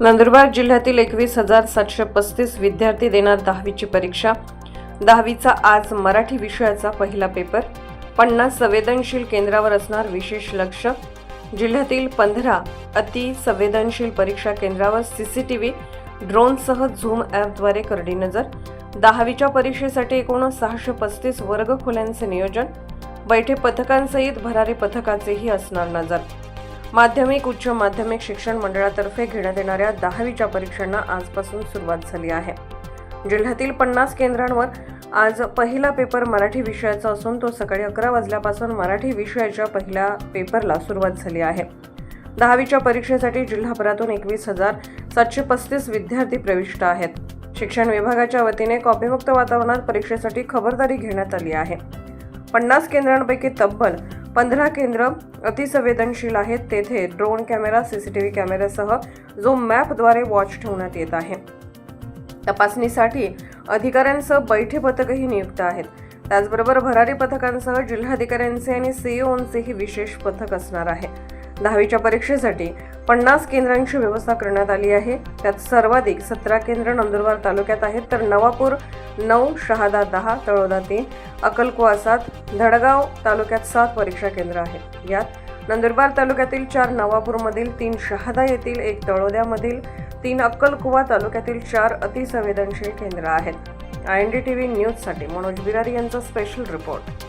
नंदुरबार जिल्ह्यातील एकवीस हजार सातशे पस्तीस विद्यार्थी देणार दहावीची परीक्षा. दहावीचा आज मराठी विषयाचा पहिला पेपर. पन्नास संवेदनशील केंद्रावर असणार विशेष लक्ष. जिल्ह्यातील पंधरा अति संवेदनशील परीक्षा केंद्रावर सीसीटीव्ही ड्रोनसह झूम ॲपद्वारे करडी नजर. दहावीच्या परीक्षेसाठी एकूण सहाशे पस्तीस वर्ग खोल्यांचे नियोजन. बैठे पथकांसहित भरारी पथकाचेही असणार नजर. माध्यमिक उच्च माध्यमिक शिक्षण मंडळातर्फे घेण्यात येणाऱ्या दहावीच्या परीक्षांना आजपासून सुरुवात झाली आहे. जिल्ह्यातील पन्नास केंद्रांवर आज पहिला पेपर मराठी विषयाचा असून तो सकाळी अकरा वाजल्यापासून मराठी विषयाच्या पहिल्या पेपरला सुरुवात झाली आहे. दहावीच्या परीक्षेसाठी जिल्हाभरातून एकवीस हजार सातशे पस्तीस विद्यार्थी प्रविष्ट आहेत. शिक्षण विभागाच्या वतीने कॉपीमुक्त वातावरणात परीक्षेसाठी खबरदारी घेण्यात आली आहे. पन्नास केंद्रांपैकी तब्बल पंधरा केंद्र अतिसंवेदनशील आहेत. तेथे ड्रोन कॅमेरा सीसीटीव्ही कॅमेऱ्यासह जो मॅपद्वारे वॉच ठेवण्यात येत आहे. तपासणीसाठी अधिकाऱ्यांसह बैठे पथकही नियुक्त आहेत. त्याचबरोबर भरारी पथकांसह जिल्हाधिकाऱ्यांचे आणि सीईओंचेही विशेष पथक असणार आहे. दहावीच्या परीक्षेसाठी पन्नास केंद्रांची व्यवस्था करण्यात आली आहे. त्यात सर्वाधिक सतरा केंद्र नंदुरबार तालुक्यात आहेत. तर नवापूर नऊ शहादा दहा तळोदा तीन अक्कलकुवा सात धडगाव तालुक्यात सात परीक्षा केंद्र आहेत. यात नंदुरबार तालुक्यातील चार नवापूरमधील तीन शहादा येथील एक तळोद्यामधील तीन अक्कलकुवा तालुक्यातील चार अतिसंवेदनशील केंद्र आहेत. I N D T V न्यूजसाठी मनोज बिरारी यांचा स्पेशल रिपोर्ट.